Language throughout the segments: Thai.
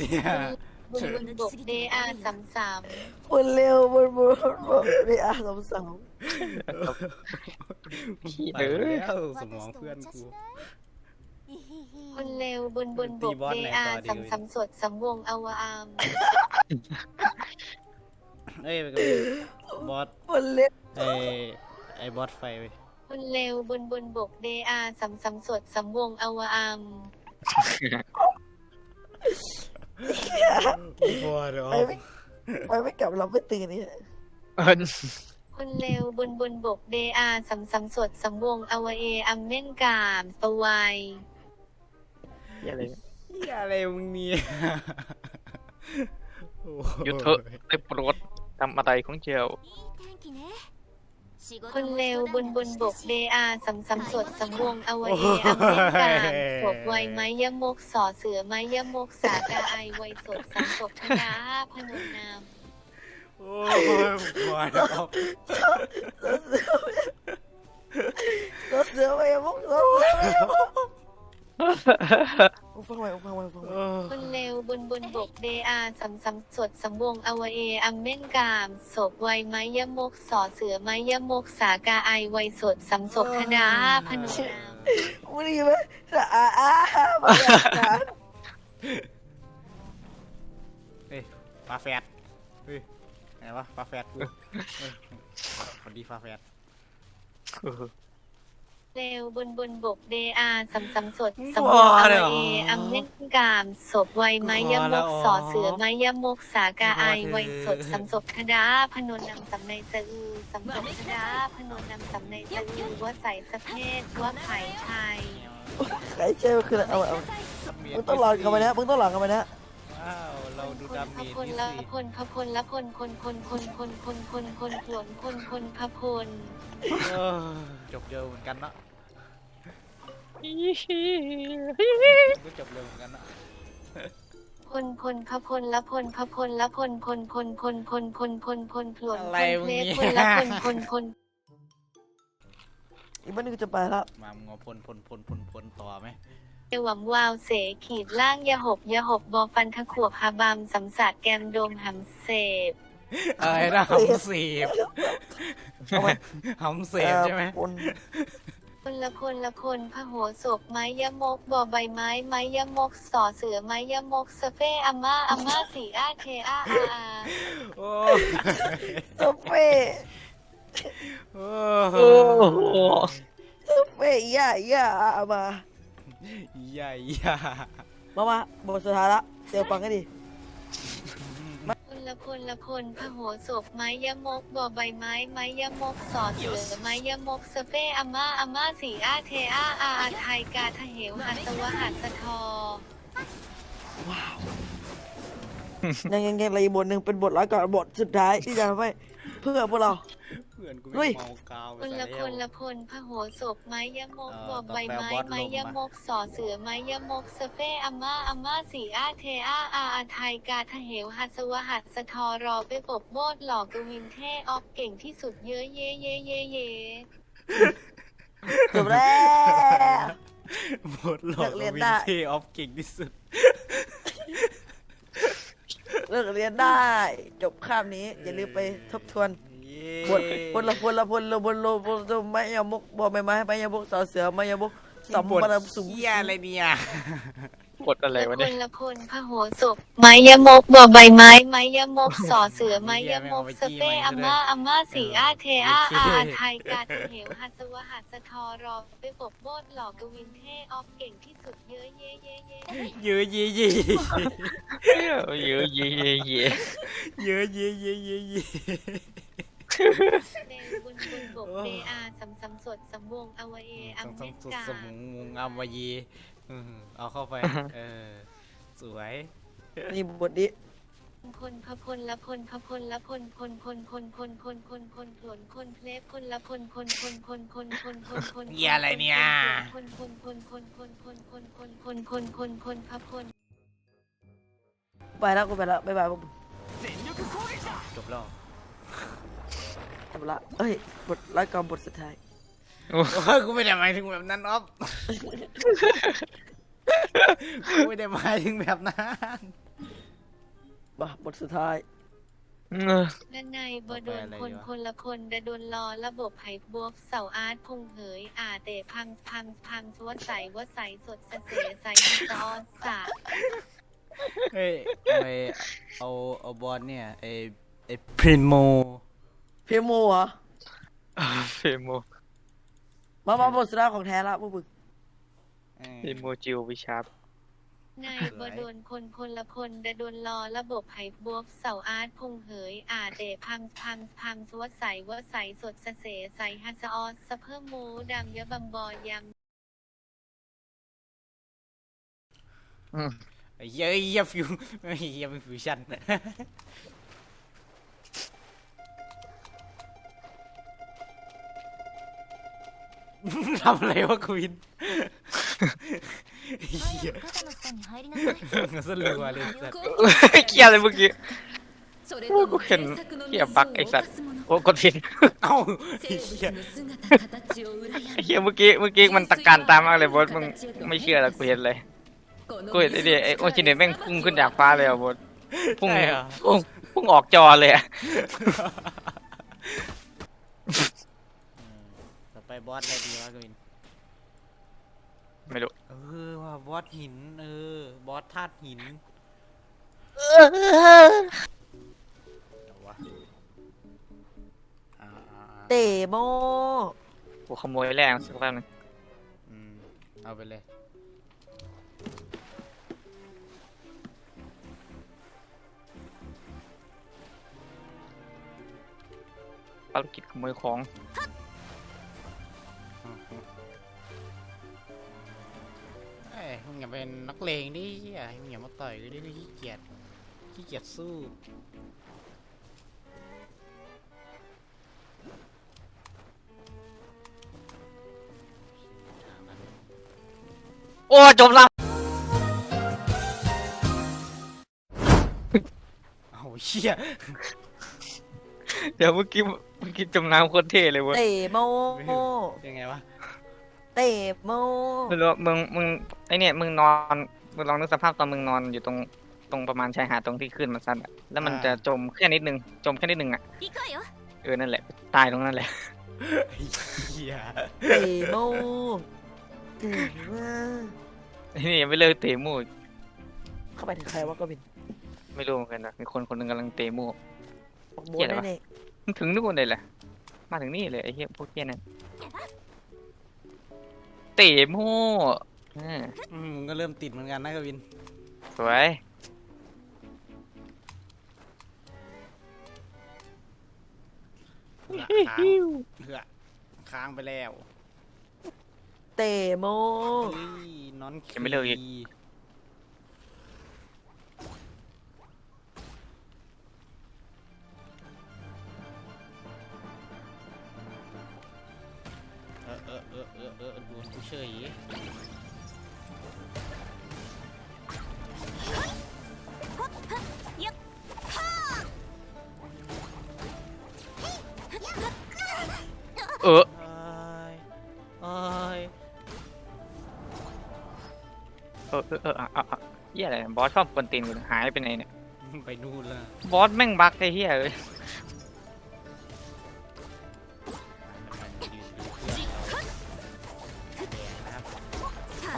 เนี่ยบุญบุญบกเดอาสามสามคนเร็วบนบนบนเรียสองสองพี่ไปเอ้ยแล้วสมองเพื่อนกูคนเร็วบุญบุญบกตีบอสเดไหนอาต่อดีสามสามสวดสำวงอวอามเอ้ยไปกับบอสคนเร็วไอ้ไอ้บอสไฟไปคนเร็วบุญบุญบกเดอาสามสามสวดสำวงอวอาม บอสเดี๋ยวไปไม่ไปไม่กลับเราไม่ตื่นนี่เอิ้นคนเร็วบุญบุญบกเดอาสามสามสวดสำวงอวเออัมเม่นกามปะไวเหี้ยอะไรเนี่ยเหี้ยอะไรมึงเนี่ยโอ้โหยุดเถอะได้โปรดทำอะไรของเจ้า คนเลวบนบนบกเดอาสำสำสวดสำวงอวเออัมเม่นกามสวไวไม้ยมกสอเสือไม้ยมกสากาไอไวสดสามศพธนาพนมนามโอ้ยบอสเดี๋ยวรถเสือไปมุกรถเสือไปมุก ฟังไว้ฟังไว้ฟังไว้เออคนเร็วบุญบุญบกเดอาสัมสัมสดสัมวงอวเออัมเม่นกามศพไวไม้ยมกสอเสือไม้ยมกสากาไอไวสดสัมศพธนาพนมนามมึงดีไหมอ่าอ่ามาอย่างนั้นเฮ้ยฟาแฟดเฮ้ยไหนวะฟาแฟดกูเฮ้ยสวัสดีฟาแฟด เร็วบุญบุญบกเดอาสัมสัมสดสัมวงอวเออัมเม่นกามศพไวไม้ยมกสอเสือไม้ยมกสากาไอไวสดสัมศพธนาพนนนำสำในสะอือสัมศพธนาพนนนำสำในสะอือว่าใส่สะเพศว่าไผ่ชัยใครเชื่อคือเอาเอามึงต้องหลอกกันไปนะมึงต้องหลอกกันไปนะว้าวเราดูดาเมจพลนี่ละสิพลพพลละพลคนคนคนคนคนคนคนผลคนคนพพลเออจบเร็วเหมือนกันเนาะ ก็จบเร็วเหมือนกันเนะพลพลพะพลละพลพะพลละพลพลพลพลพลพลพลพลผลอะไรพลมึงเพลเนี่ย พลละพลพลพลอีกวันนึงจะไปล้วมางอพลพลพลพลพลต่อไหมเอวังวาวเสขีดล่างยาหบยาหบบอฟันทะขวบฮาบามสำสัดแกมโดมหำเสบอะไรนะหำเสียบเอาไปหำเสียบใช่ไหมคนพล ละพลละพลพโหศพไม้ยมกบอใบไม้ไม้ยมกสอเสือไม้ยมกสเฟอาม่าอาม่าสีอาเทอาอาอาโอ้โซเฟโอ้โอ้โหโซเฟย่าย่ามา ใหญ่ยามามาบทสุดท้ายละเดี๋ยวฟังกันดิ ลละพลละพลพโหศพไม้ยมกบอใบไม้ไม้ยมกสอเสือไม้ยมกสเฟอาม่าอาม่าสีอาเทอาอาอาไทยกาทะเหวหัสวหัสทอ ยังยังยังอะไรอีกบทหนึ่งเป็นบทร้อยก่อนบทสุดท้ายที่จะทำให้ เพื่อพวกเรา เพื่อนกูเฮ้ไม่ย เมากาวพลละพลละพลพโหศพไม้ยมกเอ่อบอใบไม้ต้องแปลบอสไม้ลงยมามกสอเสือไม้ยมกสเฟอาม่าอาม่าสีอาเทอาอาอาไทยกาทะเหวหัสวหัสทอรอไปปบโบดหลอกกวินเทออฟเก่งที่สุดเยอะเย่เย่เย่เย่จบแล้ว หมดหลอกนักเรียนวิได้ นเทออฟเก่งที่สุด เลิกเรียนได้ จบคาบนี้ อย่าลืมไปทบทวนเย้บทบทละพลละพลละพลละพลละไม่ยามกบ่ไม่ไม้ไม่ยามกสอเสือไม่ยามกสัมบทปรสุมเหี้ยอะไรเนี่ยบทอะไรวะคเนี่ยนละคนพโหศพไม้ยมกบอใบไม้ไม้ยมกสอเสือไม้ยมกสเฟอาม่าอาม่าสีอาเทอาอาอาไทยกาทะเหวหัสวหัสทอรอไปปบโบดหลอกกวินเทออฟเก่งที่สุดเยอะเย่เย่เย่เยอะเย่เย่ เยอะเยอะเยอะเยอะเยอะเย่เย่เย่เย่เดบุญบุญบกเดอาสัมสัมสดสัมวงอวเออัมองเมต้องนสุดกาสมองงงอมวยีเอาเข้าไป เออ สวย นี่บทนี้พลพพลละพลพพลละพลพลพลพลพลพลพลพลพลพลเพลพลละพลพลพลพลพลพลพลพลเหี้ยอะไรเนี่ยพลพลพลพลพลพลพลพลพลพลพลพลพพล ไปแล้วกูไปแล้วบ๊ายบายพวกมึงจบแล้วจบละเอ้ยบทร้อยก่อนบทสุดท้ายโอ้ยกูไม่ได้หมายถึงแบบนั้นอ๊อฟกูไม่ได้หมายถึงแบบนั้นมาบทสุดท้าย เออด้านในบโดนคนคนละคนดะโดนรอระบบไผ่บวกเสาอาร์ตพงเหยอาเตะพังพังพังสวดใสวดใสสดสะเสใสซอสสะ เฮ้ยไปเอาเอาบอลเนี่ยไอไอพริโมเพโมเหรอ เฟโมมามาบทสุดท้ายของแท้ละพวกมึงเฟโมจิววิชาร์ปในบโดนคนคนละคนดะโดนรอระบบไผ่บวกเสาอาร์ตพงเหยอาเตะพังพังพังสวดใสวดใสสดสะเสใสฮัสออสสะเพิ่มหมูดำเยอะบำบอยำอืมไอ้ เหี้ยไอ้เหี้ยฟิวไอ้เหี้ยเป็นฟิวชั่น ทำอะไรวะคุวินไอ้เหี้ย 肩の下に入りなさい มันสลัวเลยสัตว์ เกลียดเลยเมื่อกี้ それ โอ้ と กู も เห็น 原作の เหี้ยบักไอ้สัตว์ โอ้กดผิด เอ้าไอ้ 生 เหี้ย 物の姿形を羨 ไอ้ み เหี้ยเมื่อกี้เมื่อกี้มันตะการตามมากเลยบอสมึงไม่เชื่อหรอกกูเห็นเลย この กูเห็นไอ้เดียไอ้โอชิเนตแม่งพุ่งขึ้นจากฟ้าเลยอะบอสพุ่งใช่เหรอ พุ่งพุ่งออกจอเลยอะต่อไปบอสอะไรดีวะคุวินไม่รู้เออว่าบอสหิน เออ บอสธาตุหินเอาวะอ่าอ่าอ่าเตโมกูขโมยแรงสักแป๊บนึงอืมเอาไปเลย ภารกิจขโมยของเอ้ยมึงอย่าเป็นนักเลงดิเหี้ยมึงอย่ามาต่อยกูดิกูขี้เกียจขี้เกียจสู้โอ้จมน้เอาเหี้ยำเดี๋ยวเมื่อกี้เมันกินจมน้ำโคตรเท่เลยเว้ยเตโมโมยังไงวะเตะโมไม่รู้มึงมึงไอเนี่ยมึงนอนมึงลองนึกสภาพตอนมึงนอนอยู่ตรงตรงประมาณชายหาดตรงที่ขึ้นมันสั้นอะแล้วมันจะจมแค่นิดนึงจมแค่นิดนึงอะเออนั่นแหละ ตายตรงนั้นแหละเหี้เตโมเตะโมไอเนี่ยไม่เลิกเตะมูเข้าไปถึงใครวะก็บินไม่รู้เหมือนกันนะมีคนคนหนึ่งกำลังเตะมู บอกโบเกลียนไรวะ แน่ มันถึงนู่นเลยแหละ มาถึงนี่เลยไอ้เหี้ยพวกเหี้ยนั่นเตะมูเอออืมมึงก็เริ่มติดเหมือนกันนะกวิน สวย เหือค้างเหือค้างไปแล้วเตโม เฮ้ยนอนยังไม่เลิกอีกเเออเอ้ยเอ้ยเออเออเอออะอะอะเหี้ยอะไรบอสชอบกวนตีนกูเนี่ยหายไปไหนเนี่ยไปนู่นแล้วบอสแม่งบักไอ้เหี้ยเอ้ย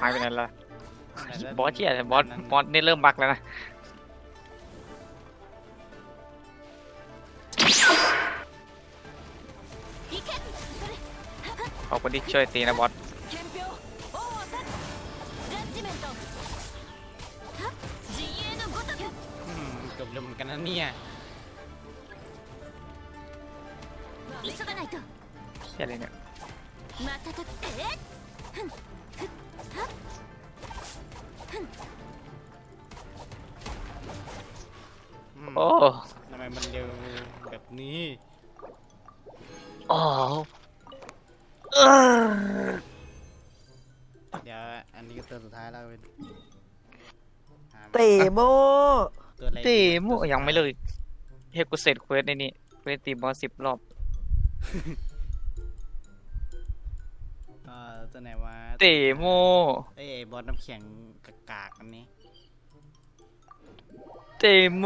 หายไปไหนละบอสเหี้ยบอสบอสนี่เริ่มบักแล้วนะ คนที่ช่วยตีนะบอสจบลร็วเมกันนะเนี่ยเฮียอะไรเนี่ยโอ้ทำไมมันเร็วแบบนี้ อ๋อ เดี๋ยวอันนี้ก็ตัวสุดท้ายแล้วเป็นหามาเตโมตัวอะไรตีดีมูยังไม่เลยเฮ้ยกูเสร็จเควสในนี่เควสตีบอสสิบรอบ เอ่อตัวไหนวะเตโมเอ้ยไอ้บอสน้ำแข็งกากๆอันนี้เตโม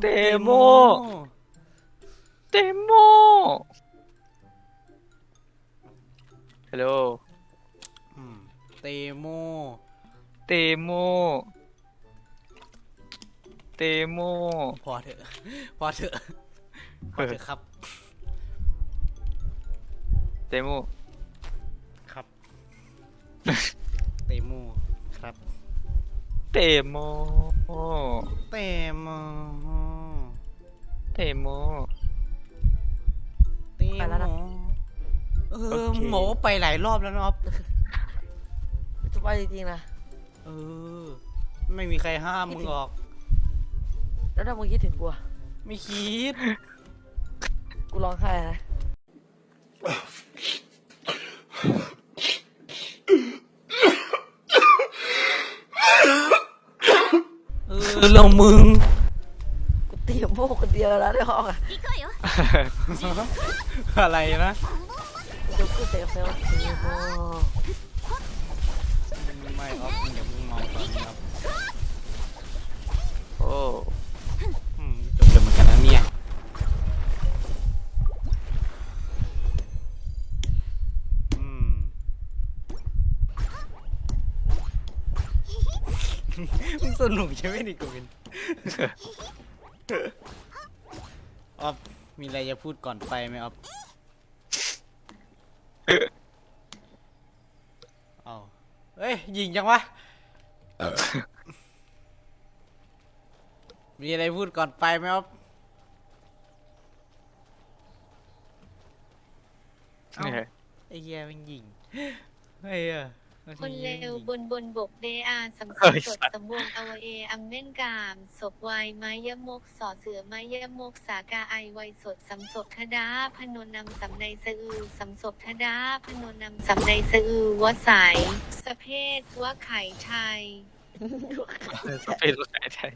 เดโม เตโม ฮัลโหลอืมเตโม เตโม เตโม พอเถอะ พอเถอะ พอเถอะครับ เตโม ครับ เตโม ครับ เตโม เตโม เตโม เตไปแล้วโมนะ เอออเค หมอไปหลายรอบแล้วนะครัจะไปจริงๆนะ เออ ไม่มีใครห้ามมึงหรอก แล้วถ้ามึงคิดถึงกูอะไม่คิด กูร้องไห้นะ เออเรื่องมึง กูเตรียมบพวกคนเดียวแล้วในห้องอะ อะไรนะ กูเซลเซลทีโมไม่ออฟมึงอย่าเพิ่งมาตอนนี้ครับโอ้อืมจบเดียวเหมือนกันนะเนี่ยอืมมึงสนุกใช่ไหมนี่กูวินออฟมีอะไรจะพูดก่อนไปไหมออฟเอาเอ้ยยิงจังวะ มีอะไรพูดก่อนไปไหมครับเอ้าเนี่ยไอ้เหี้ยมันยิงไอ้เหี้ยบาง คทีนเลวบนบนบกเดอาสำเฮ้สมยสดสำวงอวเออัมเม่นกามศพวายไม้ยมกสอเสือไม้ยมกสากาไอไวยสดสำศพทดาพนนนำสำในสะอือสำศพทดาพนนนำสำในสะอือวสายสะเพศวะไข่ไทยเป็นลูกไก่ไทย